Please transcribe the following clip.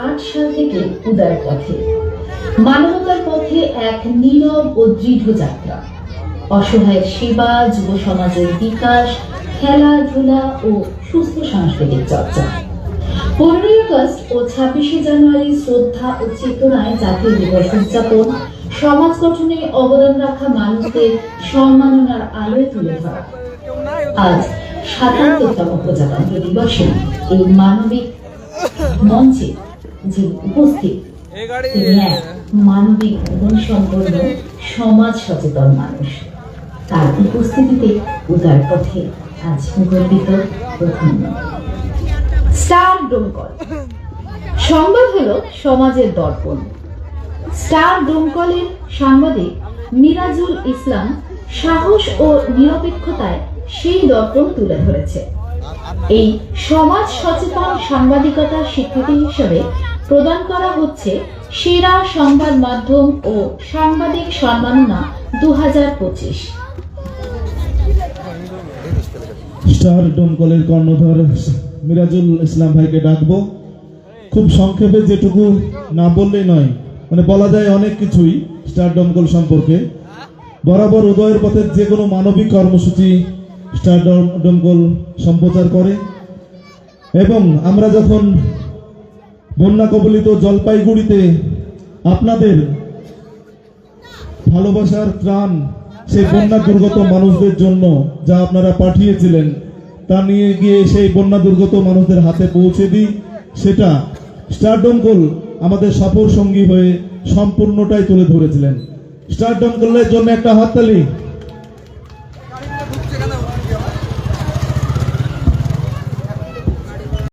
সাল থেকে উদার পথে। মানবতার পথে এক নীরব ও দৃঢ় যাত্রা। অসহায়ের সেবা যুব সমাজের বিকাশ, খেলাধুলা ও সুস্থ সাংস্কৃতিক চর্চা। পনেরোই আগস্ট ও ছাব্বিশে জানুয়ারি শ্রদ্ধা ও চেতনায় জাতীয় দিবস উদযাপন, সমাজ গঠনে অবদান রাখা মানুষদের সম্মাননার আলোয় তুলে ধরা। আজ সাতাত্তরতম প্রজাতন্ত্র দিবসে এই মানবিক মঞ্চে যে উপস্থিত। এক মানবিক গুণ সম্পন্ন সমাজ সচেতন মানুষ। তার উপস্থিতিতে উদার পথে আজ গর্বিত প্রধানমন্ত্রী স্টার ডোমকল। সংবাদ হলো সমাজের দর্পণ। স্টার ডোমকলের সাংবাদিক মিরাজুল ইসলাম সাহস ও নিরপেক্ষতায় সেই দর্পণ তুলে ধরেছে। এই সমাজ সচেতন সাংবাদিকতার স্বীকৃতি হিসেবে প্রদান করা হচ্ছে সেরা সংবাদ মাধ্যম ও সাংবাদিক সম্মাননা দু হাজার পঁচিশ। স্টার ডোমকলের মিরাজুল ইসলাম ভাইকে ডাকবো। খুব সংক্ষেপে যেটুকু না বললেই নয় মানে বলা যায় অনেক কিছুই স্টার ডোমকল সম্পর্কে। বরাবর উদয়ের পথের যে কোনো মানবিক কর্মসূচি স্টার ডম- ডোমকল সম্প্রচার করে। এবং আমরা যখন বন্যা কবলিত জলপাইগুড়িতে আপনাদের ভালোবাসার ত্রাণ সেই বন্যা দুর্গত মানুষদের জন্য যা আপনারা পাঠিয়েছিলেন, তা নিয়ে গিয়ে সেই বন্যা দুর্গত মানুষদের হাতে পৌঁছে দিই। সেটা স্টারডমকল আমাদের সফর সঙ্গী হয়ে সম্পূর্ণটাই তুলে ধরেছিলেন। স্টারডমকলের জন্য একটা হাততালি।